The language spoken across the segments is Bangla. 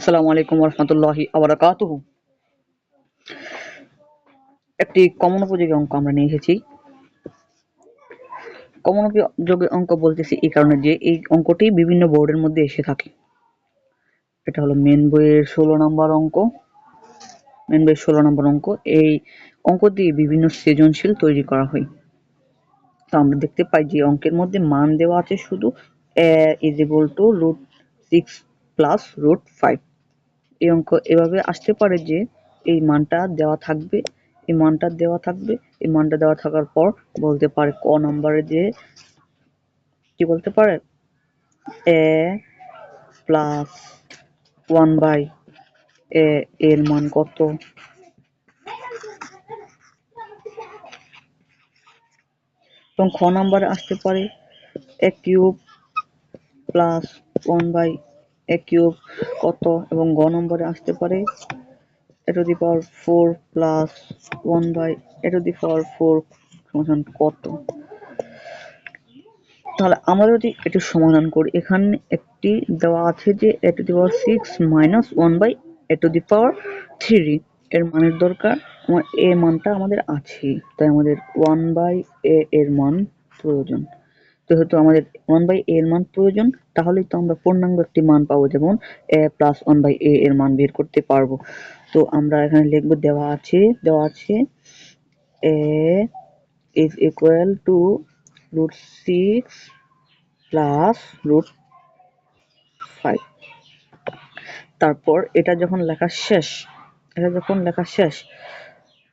আসসালামু আলাইকুম রহমতুল্লাহি আবরাকাতুহু। একটি কমন উপযোগী অঙ্ক আমরা নিয়ে এসেছি। কমন উপযোগী অঙ্ক বলতেছি এই কারণে যে এই অঙ্কটি বিভিন্ন বোর্ডের মধ্যে এসে থাকে। এটা হলো মেন বইয়ের ষোলো নম্বর অঙ্ক। মেন বইয়ের ষোলো নম্বর অঙ্ক। এই অঙ্ক দিয়ে বিভিন্ন সৃজনশীল তৈরি করা হয়। তো আমরা দেখতে পাই যে অঙ্কের মধ্যে মান দেওয়া আছে শুধু is equal to root six plus root five. এই অঙ্ক এভাবে আসতে পারে যে এই মানটা দেওয়া থাকবে, এই মানটা দেওয়া থাকবে, এই মানটা দেওয়া থাকার পর বলতে পারে ক নম্বরে যে কি বলতে পারে? A plus one by A, এর মান কত? এবং খ নম্বরে আসতে পারে A cube plus one by A cube কত এবং গ নম্বরে আসতে পারে। A to the power four plus one by A to the power four সমান কত? তাহলে আমরা যদি একটু সমাধান করি, এখানে একটি দেওয়া আছে যে A to the power six minus one by A to the power three এর মানের দরকার। আমার এ মানটা আমাদের আছে, তাই আমাদের ওয়ান বাই এ এর মান প্রয়োজন। যেহেতু আমাদের ওয়ান বাই এ এর মান প্রয়োজন, তাহলেই তো আমরা পূর্ণাঙ্গ একটি মান পাবো, যেমন A plus one by A এর মান বের করতে পারব। তো আমরা এখানে লিখব, দেওয়া আছে দেওয়া আছে A is equal to root six plus root five তারপর এটা যখন লেখা শেষ, এটা যখন লেখা শেষ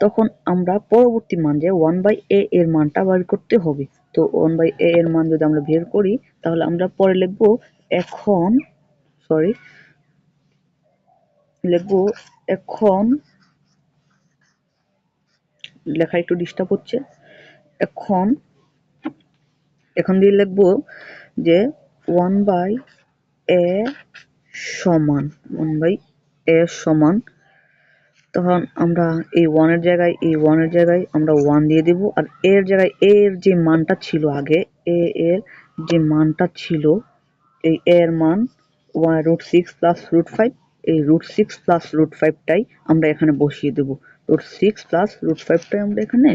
তখন আমরা পরবর্তী মান যে ওয়ান বাই এ এর মানটা বের করতে হবে। তো ওয়ান বাই এ এর মান যদি আমরা বের করি, তাহলে আমরা পরে লিখব এখন সরি লিখব এখন, লেখা একটু ডিস্টার্ব হচ্ছে, এখন এখন দিয়ে লিখব যে ওয়ান বাই এ সমান ওয়ান বাই এ সমান তখন আমরা এই ওয়ানের জায়গায়, এই ওয়ানের জায়গায় আমরা ওয়ান দিয়ে দিব। আর এর জায়গায় এর যে মানটা ছিল আগে, এ এর যে মানটা ছিল, এই এর মান one root six plus root five এই রুট সিক্স প্লাস রুট ফাইভটাই আমরা এখানে বসিয়ে দেবো। রুট সিক্স প্লাস রুট ফাইভটাই আমরা এখানে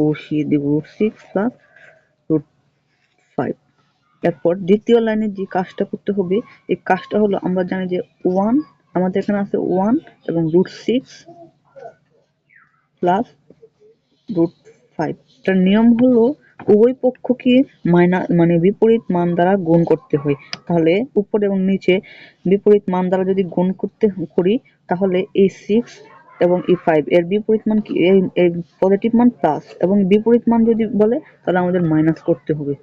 বসিয়ে দেব root six plus root five এরপর দ্বিতীয় লাইনে যে কাজটা করতে হবে, এই কাজটা হলো আমরা জানি যে ওয়ান আমাদের এখানে আছে ওয়ান এবং root six plus root five এটার নিয়ম হলো উভয় পক্ষকে মাইনা মানে বিপরীত মান দ্বারা গুণ করতে হয়। তাহলে উপরে এবং নিচে বিপরীত মান দ্বারা যদি গুণ করতে করি, তাহলে এই সিক্স এবং এই ফাইভ এর বিপরীত মান কি? পজিটিভ মান প্লাস এবং বিপরীত মান যদি বলে, তাহলে আমাদের মাইনাস করতে হবে।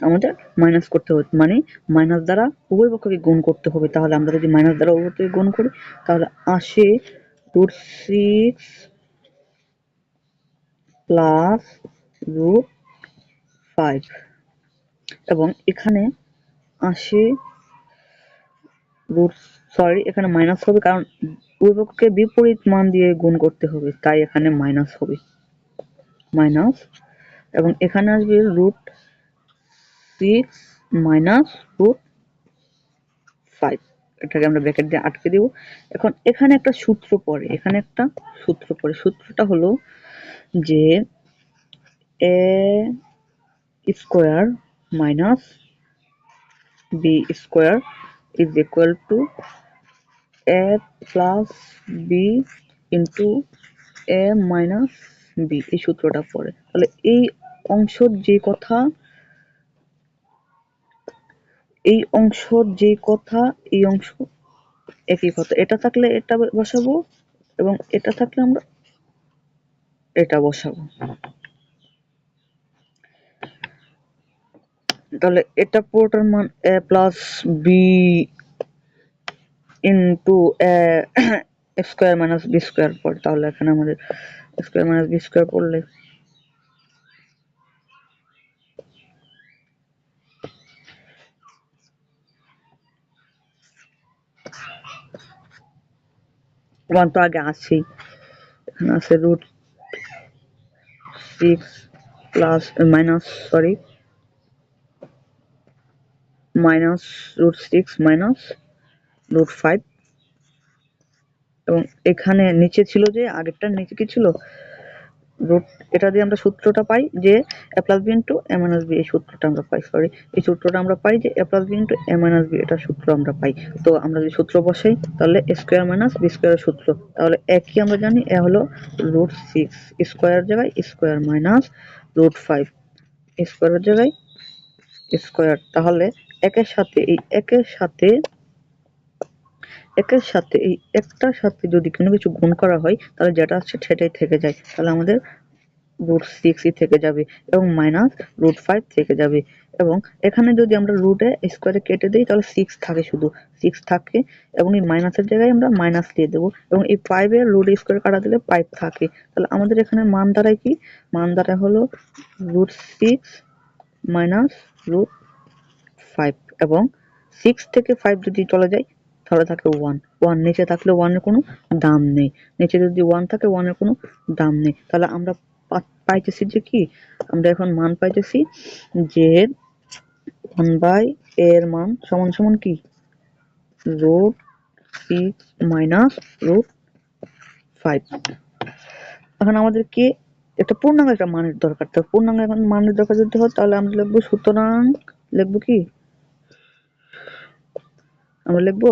আমাদের মাইনাস করতে হবে। মানে মাইনাস দ্বারা উভয় পক্ষকে গুণ করতে হবে। তাহলে আমরা যদি মাইনাস দ্বারা উভয় পক্ষকে গুণ করি, তাহলে আসে root six plus root five এবং এখানে আসে রুট সরি এখানে মাইনাস হবে কারণ উভয়পক্ষকে বিপরীত মান দিয়ে গুণ করতে হবে। তাই এখানে মাইনাস হবে। মাইনাস এবং এখানে আসবে রুট সিক্স মাইনাস ফাইভ এটাকে আমরা দিয়ে আটকে এখন এখানে একটা সূত্র পড়ে, এখানে একটা সূত্র পড়ে। সূত্রটা হলো যে A square minus B square is equal to A plus B into A minus B এই সূত্রটা পড়ে। তাহলে এই অংশর যে কথা এই অংশ যে কথা, এই অংশ একই কথা। এটা থাকলে এটা বসাবো এবং এটা থাকলে আমরা এটা বসাবো। তাহলে এটা পুরোটার মান A plus B into square minus B square পড়ে। তাহলে এখানে আমাদের স্কোয়ার মাইনাস বি স্কোয়ার পড়লে ওয়ান তো আগে আছেই এখানে আছে root six plus minus sorry minus root six minus root five এবং এখানে নিচে ছিল যে, আগেরটার নিচে কি ছিল? রুট এটা দিয়ে আমরা সূত্রটা পাই যে A plus B into A minus B এই সূত্রটা আমরা পাই সরি এই সূত্রটা আমরা পাই যে A plus B into A minus B এটা সূত্র আমরা পাই। তো আমরা যদি সূত্র বসাই, তাহলে স্কোয়ার মাইনাস বি স্কোয়ারের সূত্র। তাহলে একই আমরা জানি? এ হলো রুট সিক্স স্কোয়ার জায়গায় স্কোয়ার মাইনাস রুট ফাইভ স্কোয়ারের জায়গায় স্কোয়ার তাহলে একের সাথে, এই একের সাথে একের সাথে, এই একটার সাথে যদি কোনো কিছু গুণ করা হয়, তাহলে যেটা আছে সেটাই থেকে যায়। তাহলে আমাদের রুট সিক্সই থেকে যাবে এবং মাইনাস রুট ফাইভ থেকে যাবে। এবং এখানে যদি আমরা রুটে স্কোয়ারে কেটে দিই, তাহলে সিক্স থাকে শুধু। সিক্স থাকে এবং এই মাইনাসের জায়গায় আমরা মাইনাস দিয়ে দেবো। এবং এই ফাইভের রুট স্কোয়ার কাটা দিলে ফাইভ থাকে। তাহলে আমাদের এখানে মান দাঁড়ায় কি? মান দাঁড়ায় হলো root six minus root five এবং সিক্স থেকে ফাইভ যদি চলে যায় তাহলে থাকে ওয়ান ওয়ান নিচে থাকলে ওয়ানের কোনো দাম নেই। নিচে যদি ওয়ান থাকে ওয়ানের কোনো দাম নেই। তাহলে আমরা পাইতেছি যে কি? আমরা এখন মান পাইতেছি যে ওয়ান বাই এর মান সমান সমান কি? Root six minus root five এখন আমাদের কি একটা পূর্ণাঙ্গ একটা মানের দরকার। তো পূর্ণাঙ্গ এখন মানের দরকার যদি হয়, তাহলে আমরা লিখব সুতরাং, লিখব কি? আমরা লিখব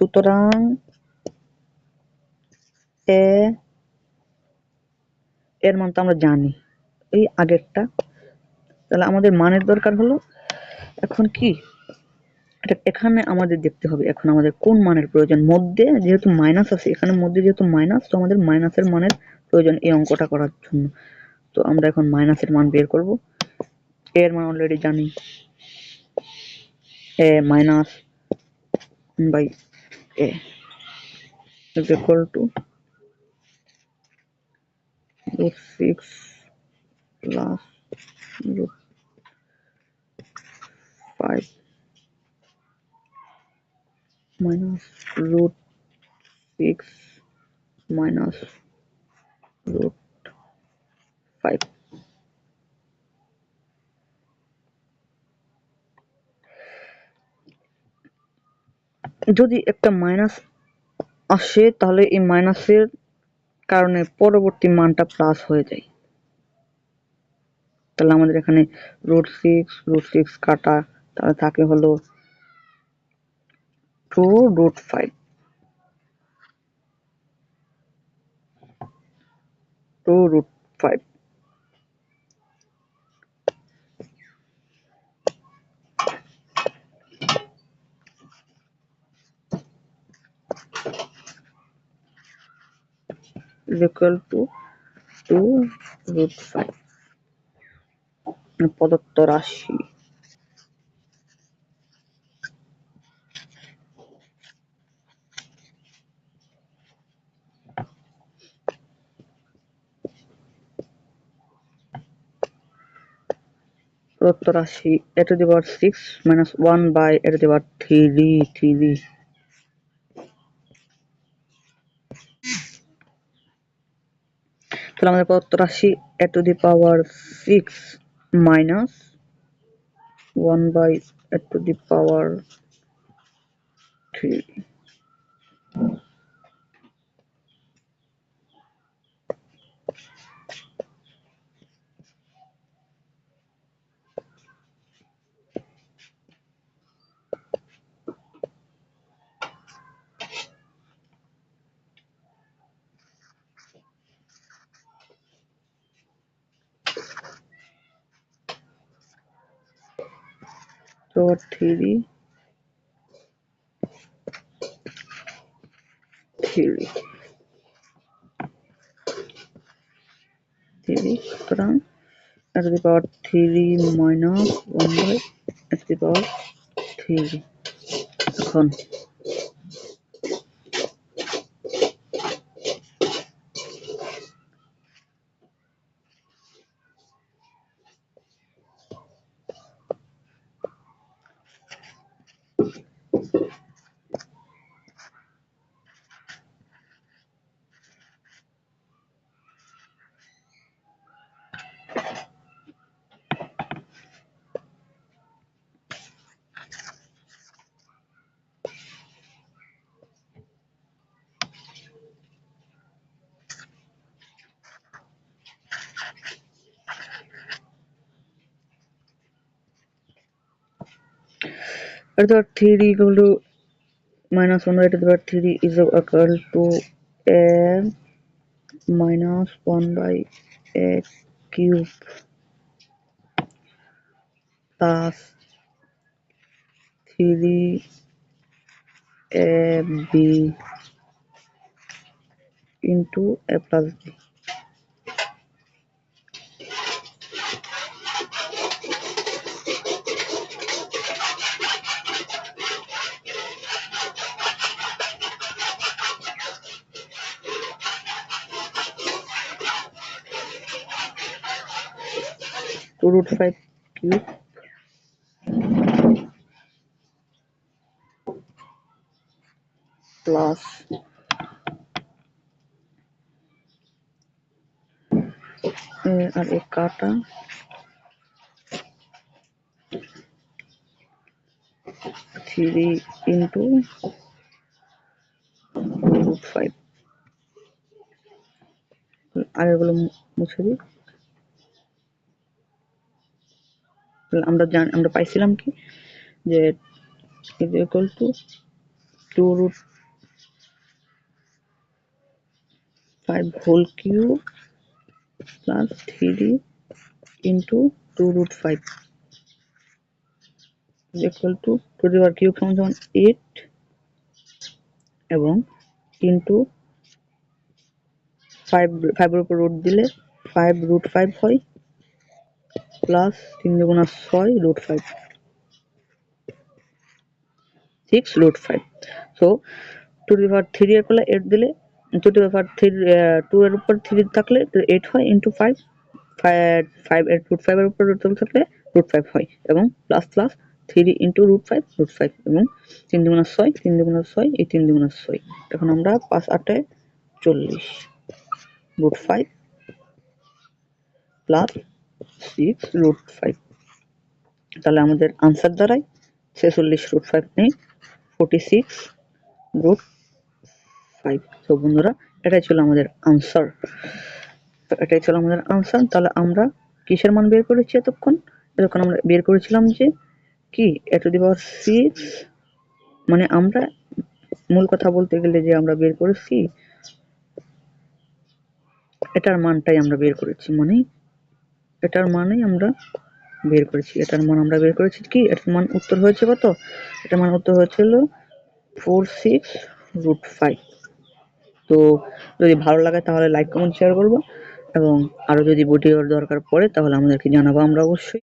সুতরাং এ, এর মান তো আমরা জানি। এই আগেরটা। তাহলে আমাদের মানের দরকার হলো এখন কি? এখানে আমাদের দেখতে হবে এখন আমাদের কোন মানের প্রয়োজন। মধ্যে যেহেতু মাইনাস আছে, এখানে মধ্যে যেহেতু মাইনাস তো আমাদের মাইনাসের মানের প্রয়োজন এই অঙ্কটা করার জন্য। তো আমরা এখন মাইনাসের মান বের করব। এর মান অলরেডি জানি। A minus by a. Is equal to root 6 plus root 5 minus root 6 minus root 5 যদি একটা মাইনাস আসে, তাহলে এই মাইনাসের কারণে পরবর্তী মানটা প্লাস হয়ে যায়। তাহলে আমাদের এখানে রুট সিক্স রুট সিক্স কাটা, তাহলে থাকে হলো two root five two root five is equal to 2 root 5 প্রদত্ত রাশি। প্রদত্ত রাশি A to the power six minus one by A to the power three three তাহলে আমাদের প্রদত্ত রাশি A to the power six minus one by A to the power three. Power three three three সুতরাং A the power three minus one by A the power three এখন। At the 3 equal to minus 1 by to the power 3 is equal to a minus 1 by a cube plus 3 a b into a plus b root 5 cube plus. আর এক কাটা থ্রি ইন্টু রুট ফাইভ আর এগুলো মুছে দিই তাহলে আমরা জান, আমরা পাইছিলাম কি? যে equal to two root five whole cube plus three into two root five equal to two the power cube সমান সমান এইট এবং ইন্টু ফাইভ ফাইভের উপর রুট দিলে ফাইভ রুট ফাইভ হয়। প্লাস তিন দুগুণা ছয় root five six root five so two the power three এর পেলে এইট দিলে two the power three two এর উপর থ্রি থাকলে এইট হয় ইন্টু ফাইভ ফাইভ এর রুট ফাইভের উপর রুট থাকলে রুট ফাইভ হয় এবং plus plus three into root five root five এবং তিন দুগুণা ছয়, তিন দুগুণা ছয়, এই তিন দুগুণা ছয়। এখন আমরা পাঁচ আটে চল্লিশ root five plus six root five তাহলে আমাদের আনসার দাঁড়ায় ছেচল্লিশ রুট ফাইভ নেই ফোর্টি সিক্স রুট ফাইভ তো বন্ধুরা, এটাই ছিল আমাদের আনসার তো এটাই ছিল আমাদের আনসার তাহলে আমরা কিসের মান বের করেছি এতক্ষণ? এতক্ষণ আমরা বের করেছিলাম যে কি? এ দি পাওয়ার সিক্স মানে আমরা মূল কথা বলতে গেলে যে আমরা বের করেছি, এটার মানটাই আমরা বের করেছি। মানে এটার মানেই আমরা বের করেছি। এটার মান আমরা বের করেছি কি? এটার মান উত্তর হয়েছে কত? এটার মান উত্তর হয়েছিল ফোর সিক্স রুট ফাইভ তো যদি ভালো লাগে তাহলে লাইক কমেন্ট শেয়ার করব এবং আরও যদি ভিডিওর দরকার পড়ে তাহলে আমাদেরকে জানাব আমরা অবশ্যই।